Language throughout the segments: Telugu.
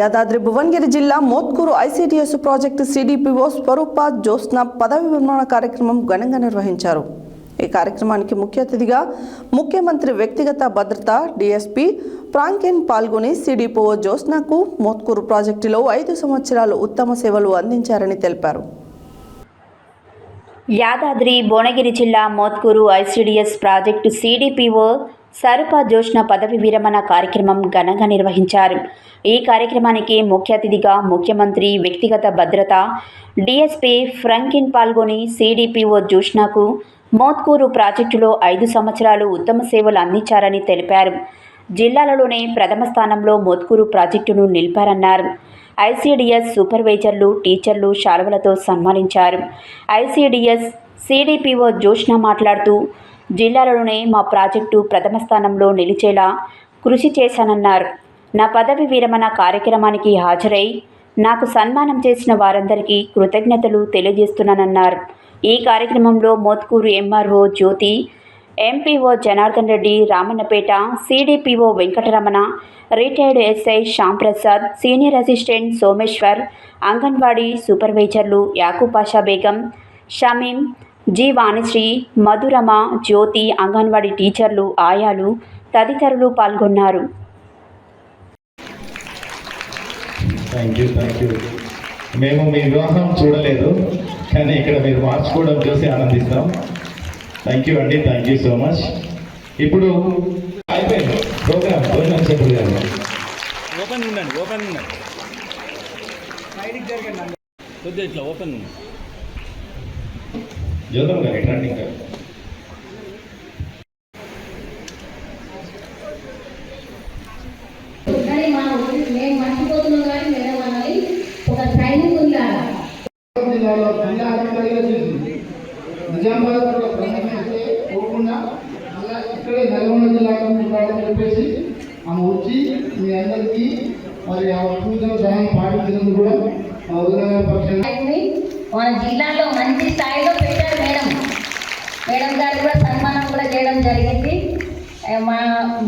యాదాద్రి భువనగిరి జిల్లా Mothkur ICTS project CDPO Swarupa Jyotsna పదవి విరమణ కార్యక్రమం ఘనంగా నిర్వహించారు. ఈ కార్యక్రమానికి ముఖ్య అతిథిగా ముఖ్యమంత్రి వ్యక్తిగత భద్రత డిఎస్పీ ఫ్రాంకెన్ పాల్గొని సిడిపిఓ జ్యోత్స్నకు మోత్కూరు ప్రాజెక్టులో ఐదు సంవత్సరాలు ఉత్తమ సేవలు అందించారని తెలిపారు. యాదాద్రి భువనగిరి జిల్లా Mothkur ICDS project CDPO Swarupa Jyotsna పదవి విరమణ కార్యక్రమం ఘనంగా నిర్వహించారు. ఈ కార్యక్రమానికి ముఖ్య అతిథిగా ముఖ్యమంత్రి వ్యక్తిగత భద్రత డిఎస్పీ ఫ్రంకిన్ పాల్గొని సిడిపిఓ జోష్ణకు మోత్కూరు ప్రాజెక్టులో ఐదు సంవత్సరాలు ఉత్తమ సేవలు అందించారని తెలిపారు. జిల్లాలలోనే ప్రథమ స్థానంలో మోత్కూరు ప్రాజెక్టును నిలిపారన్నారు. ఐసీడీఎస్ సూపర్వైజర్లు టీచర్లు శాలువలతో సన్మానించారు. ఐసీడీఎస్ సిడిపిఓ జోష్ణ మాట్లాడుతూ జిల్లాలోనే మా ప్రాజెక్టు ప్రథమ స్థానంలో నిలిచేలా కృషి చేశానన్నారు. నా పదవి విరమణ కార్యక్రమానికి హాజరై నాకు సన్మానం చేసిన వారందరికీ కృతజ్ఞతలు తెలియజేస్తున్నానన్నారు. ఈ కార్యక్రమంలో Mothkur MRO Jyothi MPO Janardhan Reddy Ramannapet CDPO Venkataramana retired SI Shyamprasad senior assistant Someshwar anganwadi సూపర్వైజర్లు Yakupasha Begum Shamim G Vanisri Madhurama Jyothi anganwadi టీచర్లు ఆయాలు తదితరులు పాల్గొన్నారు. మేము మీ వివాహం చూడలేదు కానీ ఇక్కడ మీరు మార్చుకోవడం చూసి ఆనందిస్తాం. థ్యాంక్ యూ అండి థ్యాంక్ యూ సో మచ్ ఇప్పుడు అయిపోయింది ప్రోగ్రామ్ భోజనం చెప్పుడు గారు ఓపెన్ ఉండండి. ఓపెన్ ఉండండి కొద్దిగా ఇట్లా ఓపెన్ జ్యోతం గారు ఎట్లాంటి చేసింది. నిజామాబాద్ కూడా ప్రయాణిస్తే పోకుండా మళ్ళా ఇక్కడే నల్గొండ జిల్లాలో ఉండాలని చెప్పేసి ఆమె వచ్చి మీ అందరికీ మరి ఆ సూచన సహాయం పాటించినందుకు కూడా మా ఉదయ పక్షంగా ఆయన్ని మన జిల్లాలో మంచి స్థాయిలో పెట్టారు మేడం మేడం గారు కూడా సన్మానం కూడా చేయడం జరిగింది. మా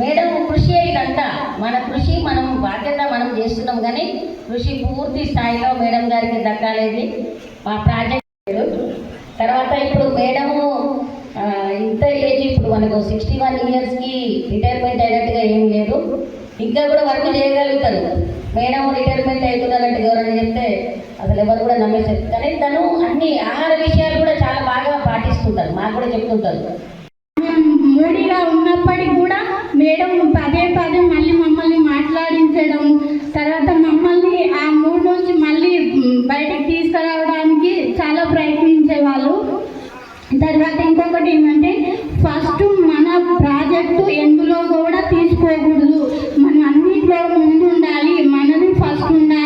మేడం కృషి ఇదంతా మన కృషి మనం బాధ్యత మనం చేస్తున్నాం కానీ కృషి పూర్తి స్థాయిలో మేడం గారికి దక్కాలేదు. మా ప్రాజెక్ట్ తర్వాత ఇప్పుడు మేడము ఇంత ఏజ్ ఇప్పుడు మనకు సిక్స్టీ వన్ ఇయర్స్కి రిటైర్మెంట్ అయినట్టుగా ఏం లేదు. ఇంకా కూడా వర్క్ చేయగలుగుతారు. మేడం రిటైర్మెంట్ అవుతున్నారంటే ఎవరైనా చెప్తే అసలు ఎవరు కూడా నమ్మేసారు కానీ తను అన్ని ఆహార విషయాలు కూడా చాలా బాగా పాటిస్తుంటారు. మాకు కూడా చెప్తుంటారు. మూడిగా ఉన్నప్పటికి కూడా మేడం పదే పదే మళ్ళీ మమ్మల్ని మాట్లాడించడం తర్వాత మమ్మల్ని ఆ మూడు నుంచి మళ్ళీ బయటకు తీసుకురావడానికి చాలా ప్రయత్నించేవాళ్ళు. తర్వాత ఇంకొకటి ఏంటంటే ఫస్ట్ మన ప్రాజెక్టు ఎందులో కూడా తీసుకోకూడదు. మనం అన్నిట్లో ముందు ఉండాలి మనది ఫస్ట్ ఉండాలి.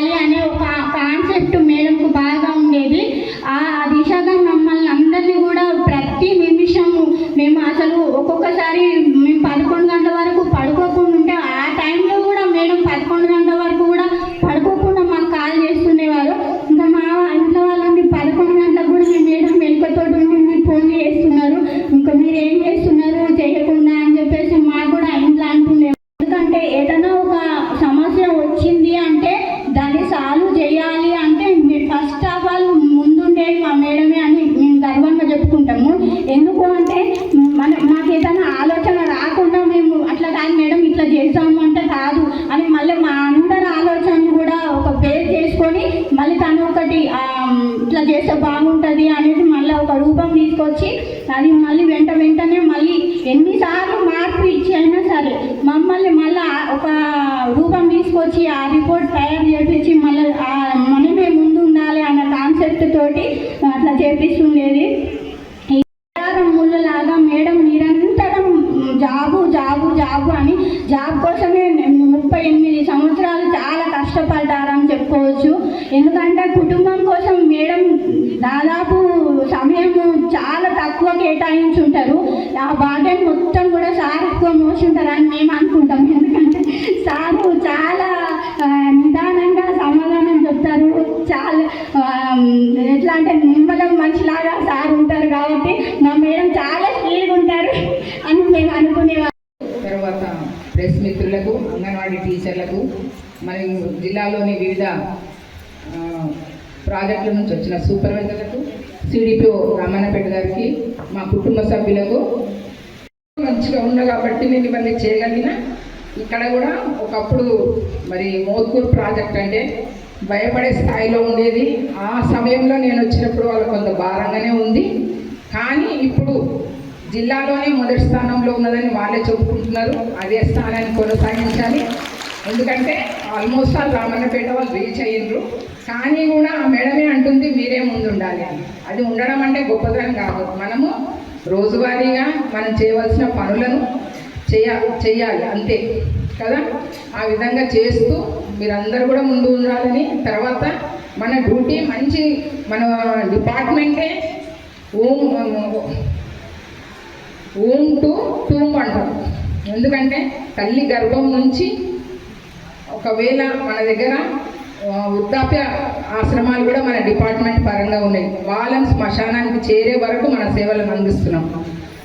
ఇట్లా చేస్తే బాగుంటుంది అనేది మళ్ళీ ఒక రూపం తీసుకొచ్చి అది మళ్ళీ వెంట వెంటనే మళ్ళీ ఎన్నిసార్లు మార్పు ఇచ్చి అయినా సరే మమ్మల్ని మళ్ళీ ఒక రూపం తీసుకొచ్చి ఆ రిపోర్ట్ తయారు చేపించి మళ్ళీ ఆ మనమే ముందు ఉండాలి అన్న కాన్సెప్ట్ తోటి అట్లా చేపిస్తుండేది. ముళ్ళలాగా మేడం నిరంతరం జాబు జాబు జాబు అని జాబ్ కోసమే ముప్పై ఎనిమిది సంవత్సరాలు ఎందుకంటే కుటుంబం కోసం మేడం దాదాపు సమయం చాలా తక్కువ కేటాయించుంటారు. ఆ భాగ్యం మొత్తం కూడా సార్ ఎక్కువ మోసుంటారని మేము అనుకుంటాం. ఎందుకంటే సారు చాలా నిదానంగా సమాధానం చెప్తారు. చాలా ఎట్లా అంటే నిమ్మలం మనిషిలాగా సార్ ఉంటారు కాబట్టి మా మేడం చాలా స్పీడ్గా ఉంటారు అని మేము అనుకునేవాళ్ళం తర్వాత ప్రెస్ మిత్రులకు అంగన్వాడీ టీచర్లకు మరియు జిల్లాలోని వివిధ ప్రాజెక్టుల నుంచి వచ్చిన సూపర్వైజర్లకు సిడిపిఓ రామన్నపేట గారికి మా కుటుంబ సభ్యులకు మంచిగా ఉన్న కాబట్టి నేను ఇవన్నీ చేయగలిగిన ఇక్కడ కూడా ఒకప్పుడు మరి మోత్కూర్ ప్రాజెక్ట్ అంటే భయపడే స్థాయిలో ఉండేది. ఆ సమయంలో నేను వచ్చినప్పుడు వాళ్ళు కొంత భారంగానే ఉంది. కానీ ఇప్పుడు జిల్లాలోనే మొదటి స్థానంలో ఉన్నదని వాళ్ళే చెప్పుకుంటున్నారు. అదే స్థానాన్ని కొనసాగించాలి. ఎందుకంటే ఆల్మోస్ట్ ఆల్ రామన్నపేట వాళ్ళు రీచ్ అయ్యిండ్రు. కానీ కూడా ఆ మేడమే అంటుంది మీరే ముందు ఉండాలి అని. అది ఉండడం అంటే గొప్పతనం కాదు. మనము రోజువారీగా మనం చేయవలసిన పనులను చేయ చేయాలి అంతే. కదా? ఆ విధంగా చేస్తూ మీరందరూ కూడా ముందు ఉండాలని తర్వాత మన డ్యూటీ మంచి మన డిపార్ట్మెంటే ఓం ఓం టు టూమ్ అంటారు. ఎందుకంటే తల్లి గర్భం నుంచి ఒకవేళ మన దగ్గర వృద్ధాప్య ఆశ్రమాలు కూడా మన డిపార్ట్మెంట్ పరంగా ఉన్నాయి. వాళ్ళని శ్మశానానికి చేరే వరకు మన సేవలను అందిస్తున్నాం.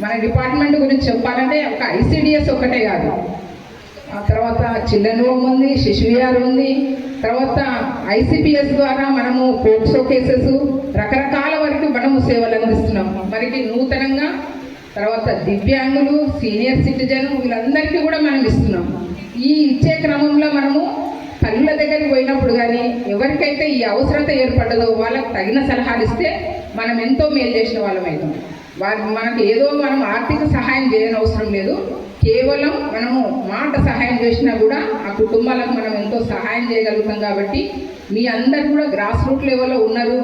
మన డిపార్ట్మెంట్ గురించి చెప్పాలంటే ఒక ఐసిడిఎస్ ఒకటే కాదు. ఆ తర్వాత చిల్డ్రన్ హోమ్ ఉంది శిశువిఆర్ ఉంది. తర్వాత ఐసిపిఎస్ ద్వారా మనము పోక్సో కేసెస్ రకరకాల వరకు మనము సేవలు అందిస్తున్నాం. మనకి నూతనంగా తర్వాత దివ్యాంగులు సీనియర్ సిటిజన్ వీళ్ళందరికీ కూడా మనం ఇస్తున్నాం. ఈ ఇచ్చే క్రమంలో మనము తల్లుల దగ్గరికి పోయినప్పుడు కానీ ఎవరికైతే ఈ అవసరత ఏర్పడదో వాళ్ళకి తగిన సలహాలు ఇస్తే మనం ఎంతో మేలు చేసిన వాళ్ళం అవుతాం. వారి మనకి ఏదో మనం ఆర్థిక సహాయం చేయని అవసరం లేదు. కేవలం మనము మాట సహాయం చేసినా కూడా ఆ కుటుంబాలకు మనం ఎంతో సహాయం చేయగలుగుతాం కాబట్టి మీ అందరు కూడా గ్రాస్ రూట్ లెవెల్లో ఉన్నారు.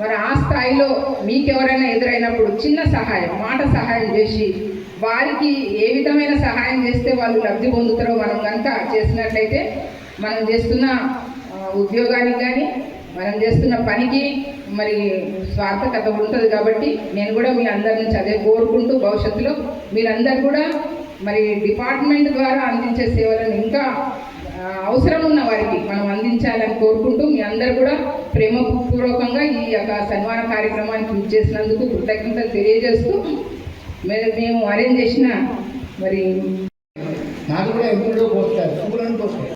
మరి ఆ స్థాయిలో మీకు ఎవరైనా ఎదురైనప్పుడు చిన్న సహాయం మాట సహాయం చేసి వారికి ఏ విధమైన సహాయం చేస్తే వాళ్ళు లబ్ధి పొందుతారో మనం కనుక చేసినట్లయితే మనం చేస్తున్న ఉద్యోగానికి కానీ మనం చేస్తున్న పనికి మరి స్వార్థకత ఉంటుంది కాబట్టి నేను కూడా మీ అందరి నుంచి అదే కోరుకుంటూ భవిష్యత్తులో మీరందరూ కూడా మరి డిపార్ట్మెంట్ ద్వారా అందించే సేవలను ఇంకా అవసరం ఉన్న వారికి మనం అందించాలని కోరుకుంటూ మీ అందరు కూడా ప్రేమపూర్వకంగా ఈ యొక్క సన్మాన కార్యక్రమానికి యూజ్ చేసినందుకు కృతజ్ఞతలు తెలియజేస్తూ మేము మేము అరేంజ్ చేసిన మరి నాకు కూడా ఎంపీలో పోస్తారు పోస్తారు.